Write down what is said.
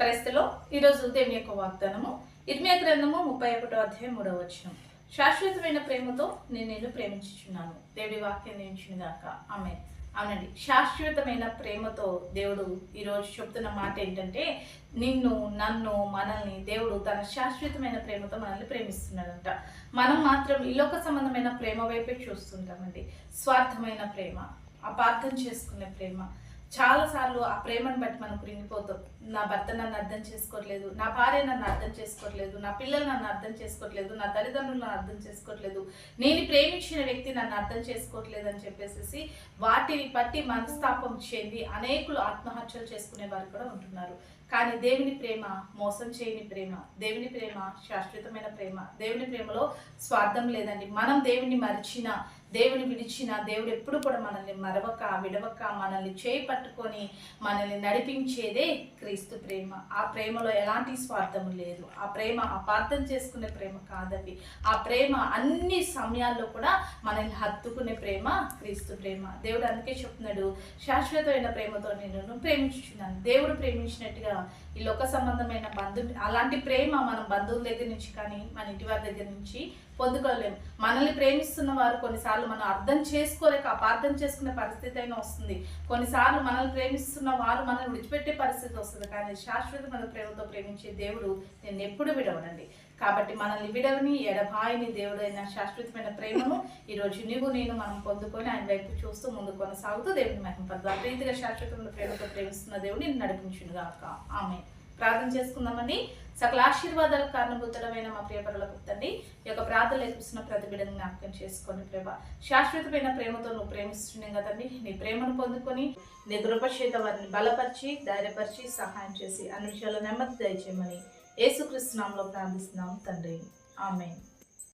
క్రైస్తలో ఈరోజు దేవుని యొక్క వాగ్దానము. ఇర్మియా గ్రంథము ముప్పై ఒకటో అధ్యాయం మూడవ వచనం. శాశ్వతమైన ప్రేమతో నేను నేను ప్రేమించుచున్నాను. దేవుడి వాక్యం నించునుగాక ఆమె అవునండి. శాశ్వతమైన ప్రేమతో దేవుడు ఈరోజు చెప్తున్న మాట ఏంటంటే నిన్ను నన్ను మనల్ని దేవుడు తన శాశ్వతమైన ప్రేమతో మనల్ని ప్రేమిస్తున్నాడంట. మనం మాత్రం ఈ లోక సంబంధమైన ప్రేమ వైపే చూస్తుంటామండి. స్వార్థమైన ప్రేమ అపార్థం చేసుకునే ప్రేమ చాలాసార్లు ఆ ప్రేమను బట్టి మనం కృంగిపోతాం. నా భర్త నన్ను అర్థం చేసుకోవట్లేదు నా భార్య నన్ను అర్థం చేసుకోవట్లేదు నా పిల్లలు నన్ను అర్థం చేసుకోవట్లేదు నా తల్లిదండ్రులు నన్ను అర్థం చేసుకోవట్లేదు నేను ప్రేమించిన వ్యక్తి నన్ను అర్థం చేసుకోవట్లేదు అని చెప్పేసి వాటిని బట్టి మనస్తాపం చెంది అనేకులు ఆత్మహత్యలు చేసుకునే వారు కూడా ఉంటున్నారు. కానీ దేవుని ప్రేమ మోసం చేయని ప్రేమ దేవుని ప్రేమ శాశ్వతమైన ప్రేమ దేవుని ప్రేమలో స్వార్థం లేదండి. మనం దేవుని మరిచిన దేవుని విడిచిన దేవుడు ఎప్పుడు కూడా మనల్ని మరవక విడవక మనల్ని చేయి పట్టుకొని మనల్ని నడిపించేదే క్రీస్తు ప్రేమ. ఆ ప్రేమలో ఎలాంటి స్వార్థం లేదు. ఆ ప్రేమ అపార్థం చేసుకునే ప్రేమ కాదండి. ఆ ప్రేమ అన్ని సమయాల్లో కూడా మనల్ని హత్తుకునే ప్రేమ క్రీస్తు ప్రేమ. దేవుడు అందుకే చెప్తున్నాడు శాశ్వతమైన ప్రేమతో నేను ప్రేమించున్నాను దేవుడు ప్రేమించినట్టుగా ఈ లోక సంబంధమైన బంధు అలాంటి ప్రేమ మనం బంధువుల దగ్గర నుంచి కానీ మన ఇంటి వారి దగ్గర నుంచి పొందుకోలేము మనల్ని ప్రేమిస్తున్న వారు కొన్నిసార్లు మనం అర్థం చేసుకోలేక అపార్థం చేసుకునే పరిస్థితి అయినా వస్తుంది. కొన్నిసార్లు మనల్ని ప్రేమిస్తున్న వారు మనల్ని విడిచిపెట్టే పరిస్థితి వస్తుంది. కానీ శాశ్వతమైన ప్రేమతో ప్రేమించే దేవుడు నేను ఎప్పుడు విడవనండి. కాబట్టి మనల్ని విడవని ఎడబాయిని దేవుడైన శాశ్వతమైన ప్రేమను ఈరోజు నీవు నేను మనం పొందుకొని ఆయన వైపు చూస్తూ ముందు కొనసాగుతూ దేవుని మహింపద్దు ప్రీతిగా శాశ్వతమైన ప్రేమతో ప్రేమిస్తున్న దేవుడిని నడిపించునుగాక ఆమె ప్రార్థన చేసుకుందామండి. సకల ఆశీర్వాదాలకు కారణభూతమైన మా ప్రియపరులకు తండ్రి ఈ యొక్క ప్రార్థనలు ఎక్కిస్తున్న ప్రతి బిడ్డను జ్ఞాపకం చేసుకొని ప్రభా. శాశ్వతమైన ప్రేమతో నువ్వు ప్రేమిస్తున్నావు కదండి నీ ప్రేమను పొందుకొని నీ కృపచేత వారిని బలపరిచి ధైర్యపరిచి సహాయం చేసి అన్ని విషయాల్లో నెమ్మది దయచేయమని యేసుక్రీస్తు నామంలో ప్రార్థిస్తున్నాం తండ్రి. ఆమెన్.